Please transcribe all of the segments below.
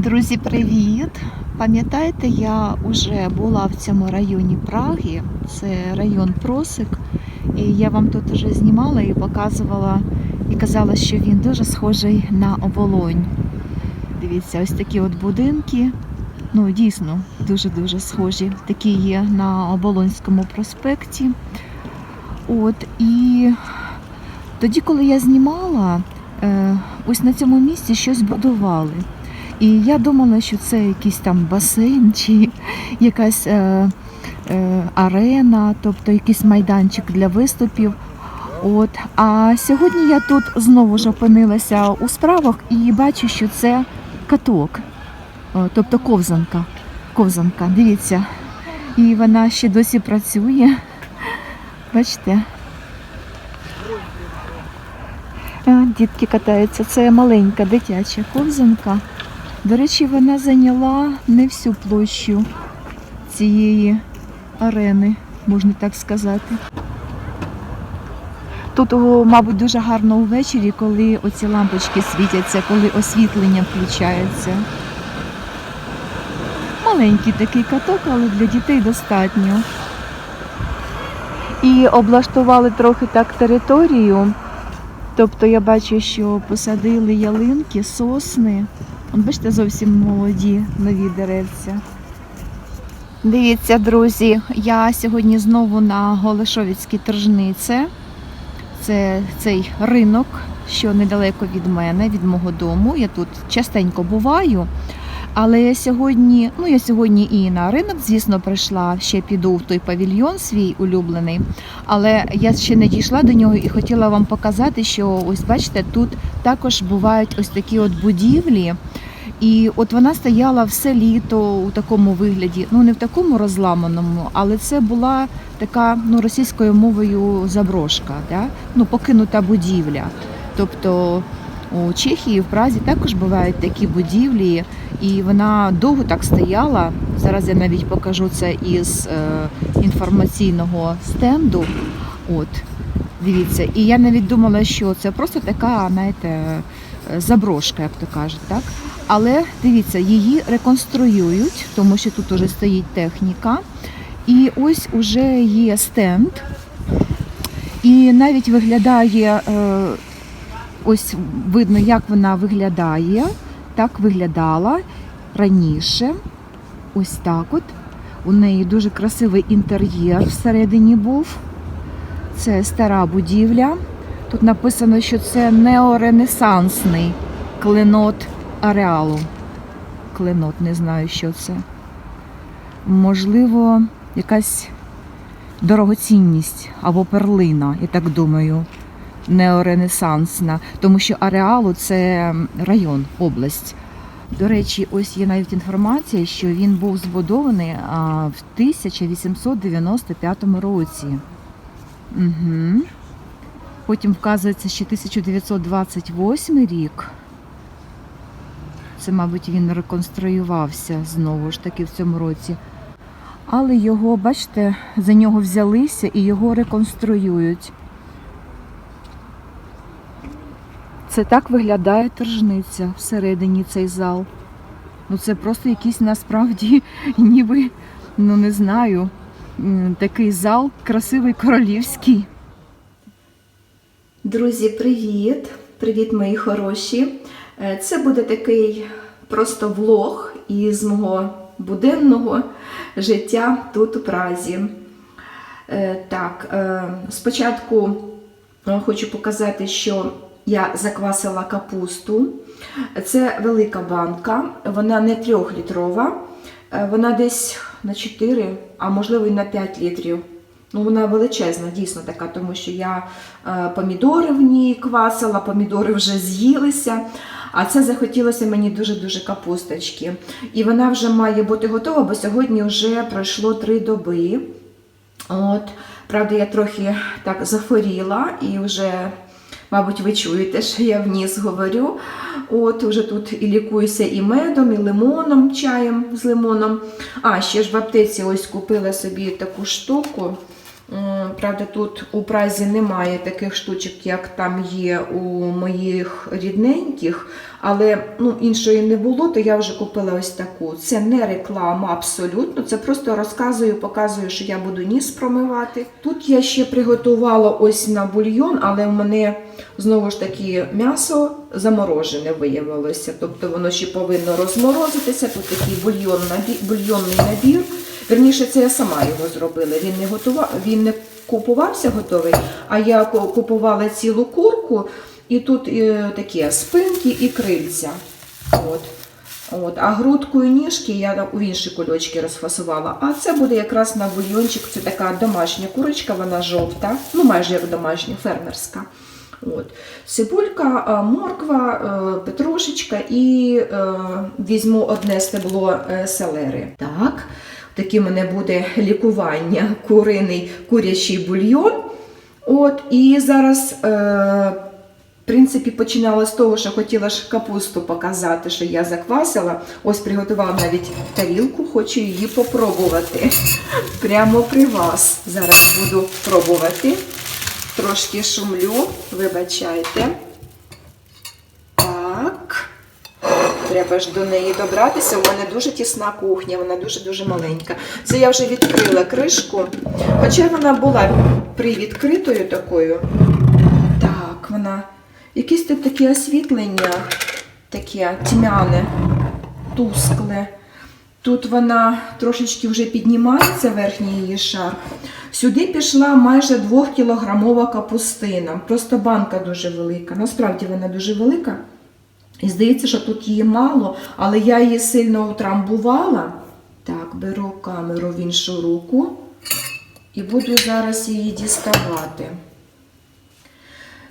Друзі, привіт! Пам'ятаєте, я вже була в цьому районі Праги, це район Просик, і я вам тут вже знімала і показувала, і казала, що він дуже схожий на оболонь. Дивіться, ось такі от будинки. Ну, дійсно, дуже-дуже схожі. Такі є на Оболонському проспекті. От, і тоді, коли я знімала, е, ось на цьому місці щось будували. І я думала, що це якийсь там басейн чи якась е, е, арена, тобто якийсь майданчик для виступів. От. А сьогодні я тут знову ж опинилася у справах і бачу, що це каток, тобто ковзанка. Ковзанка, дивіться. І вона ще досі працює. Бачите? Дітки катаються. Це маленька дитяча ковзанка. До речі, вона зайняла не всю площу цієї арени, можна так сказати. Тут, мабуть, дуже гарно увечері, коли оці лампочки світяться, коли освітлення включається. Маленький такий каток, але для дітей достатньо. І облаштували трохи так територію. Тобто я бачу, що посадили ялинки, сосни. От бачите, зовсім молоді нові деревця. Дивіться, друзі, я сьогодні знову на Голешовицькій тržниці. Це цей ринок, що недалеко від мене, від мого дому. Я тут частенько буваю. Але я сьогодні, ну я сьогодні і на ринок, звісно, прийшла, ще піду в той павільйон свій улюблений. Але я ще не дійшла до нього і хотіла вам показати, що ось бачите, тут також бувають ось такі от будівлі. І от вона стояла все літо у такому вигляді, ну не в такому розламаному, але це була така ну, російською мовою заброшка, да? ну, покинута будівля. Тобто у Чехії, в Празі також бувають такі будівлі, і вона довго так стояла. Зараз я навіть покажу це із е, інформаційного стенду. От, дивіться, і я навіть думала, що це просто така, знаєте, заброшка, як то кажуть, так? Але дивіться, її реконструюють, тому що тут уже стоїть техніка. І ось уже є стенд. І навіть виглядає, е, ось видно, як вона виглядає. Так виглядала раніше. Ось так от. У неї дуже красивий інтер'єр всередині був. Це стара будівля. Тут написано, що це неоренесансний клинот ареалу. Клинот, не знаю, що це. Можливо, якась дорогоцінність або перлина, я так думаю, неоренесансна. Тому що ареалу це район, область. До речі, ось є навіть інформація, що він був збудований в 1895 році. Угу. Потім вказується, що 1928 рік. Це, мабуть, він реконструювався знову ж таки в цьому році. Але його, бачите, за нього взялися і його реконструюють. Це так виглядає тержниця всередині цей зал. Ну це просто якийсь насправді, ніби, ну не знаю, такий зал красивий королівський. Друзі, привіт! Привіт, мої хороші! Е, Це буде такий просто влог із мого буденного життя тут у Празі. Е, Так, е, спочатку хочу показати, що я заквасила капусту. Це велика банка, вона не трьохлітрова, вона десь на 4, а можливо і на 5 літрів. Ну, вона величезна, дійсно така, тому що я е, помідори в ній квасила, помідори вже з'їлися. А це захотілося мені дуже-дуже капусточки. І вона вже має бути готова, бо сьогодні вже пройшло 3 доби. От, правда, я трохи так захворіла і вже, мабуть, ви чуєте, що я вніс говорю. От, вже тут і лікуюся і медом, і лимоном, чаєм з лимоном. А, ще ж в аптеці ось купила собі таку штуку. М, Правда, тут у празі немає таких штучок, як там є у моїх рідненьких, але ну, іншої не було, то я вже купила ось таку. Це не реклама абсолютно. Це просто розказую, показую, що я буду ніс промивати. Тут я ще приготувала ось на бульйон, але в мене знову ж таки м'ясо заморожене виявилося. Тобто воно ще повинно розморозитися. Тут такий бульйонний набір. Верніше, це я сама його зробила. Він не готував, він не купувався готовий, а я купувала цілу курку, і тут е, такі спинки і крильця. От. От. А грудку і ніжки я у інші кульочки розфасувала. А це буде якраз на бульйончик. Це така домашня курочка, вона жовта, ну майже як домашня, фермерська. От. Цибулька, морква, е, петрушечка і е, візьму одне стебло е, селери. Так, таке в мене буде лікування, куриний курячий бульйон. От, і зараз, е, в принципі, починала з того, що хотіла ж капусту показати, що я заквасила. Ось приготувала навіть тарілку, хочу її попробувати. Прямо при вас. Зараз буду пробувати. Трошки шумлю, вибачайте. Так. Треба ж до неї добратися. У мене дуже тісна кухня, вона дуже-дуже маленька. Це я вже відкрила кришку. Хоча вона була привідкритою такою. Так, вона. Якесь тут таке освітлення, таке тьмяне, тускле. Тут вона трошечки вже піднімається, верхній її шар. Сюди пішла майже 2-кілограмова капустина. Просто банка дуже велика. Насправді вона дуже велика. І здається, що тут її мало, але я її сильно утрамбувала. Так, беру камеру в іншу руку і буду зараз її діставати.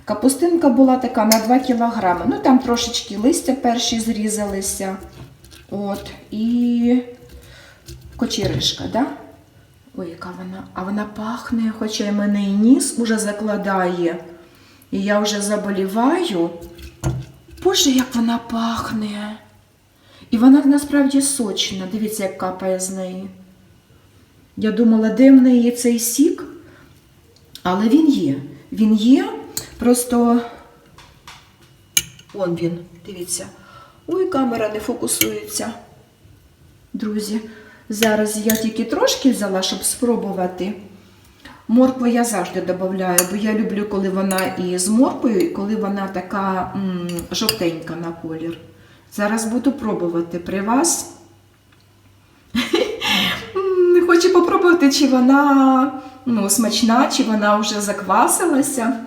Капустинка була така на 2 кілограми. Ну, там трошечки листя перші зрізалися. От, і кочеришка, да? Ой, яка вона. А вона пахне, хоча й мене і ніс уже закладає. І я вже заболіваю. Боже, як вона пахне. І вона насправді сочна. Дивіться, як капає з неї. Я думала, де в неї цей сік, але він є. Він є, просто он він, дивіться. Ой, камера не фокусується. Друзі, зараз я тільки трошки взяла, щоб спробувати. Моркву я завжди додаю, бо я люблю, коли вона і з морквою, і коли вона така м, жовтенька на колір. Зараз буду пробувати при вас. Хочу попробувати, чи вона ну, смачна, чи вона вже заквасилася.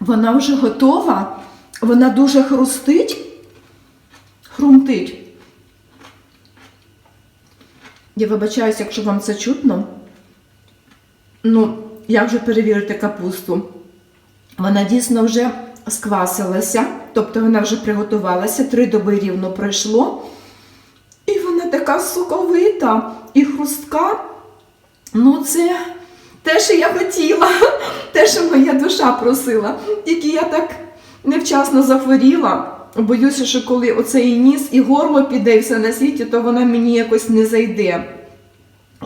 Вона вже готова, вона дуже хрустить, хрумтить. Я вибачаюся, якщо вам це чутно. Ну, як же перевірити капусту? Вона дійсно вже сквасилася, тобто вона вже приготувалася, три доби рівно пройшло. І вона така соковита і хрустка. Ну, це те, що я хотіла, те, що моя душа просила. Тільки я так невчасно захворіла. Боюся, що коли оцей ніс і горло піде і все на світі, то вона мені якось не зайде.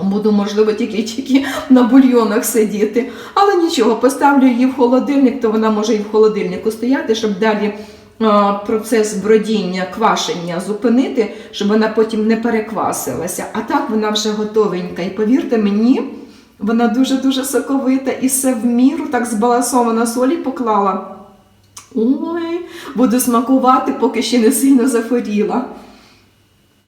Буду, можливо, тільки, тільки на бульйонах сидіти. Але нічого, поставлю її в холодильник, то вона може і в холодильнику стояти, щоб далі а, процес бродіння, квашення зупинити, щоб вона потім не переквасилася. А так вона вже готовенька. І повірте мені, вона дуже-дуже соковита і все в міру так збалансовано солі поклала. Ой, буду смакувати, поки ще не сильно захворіла.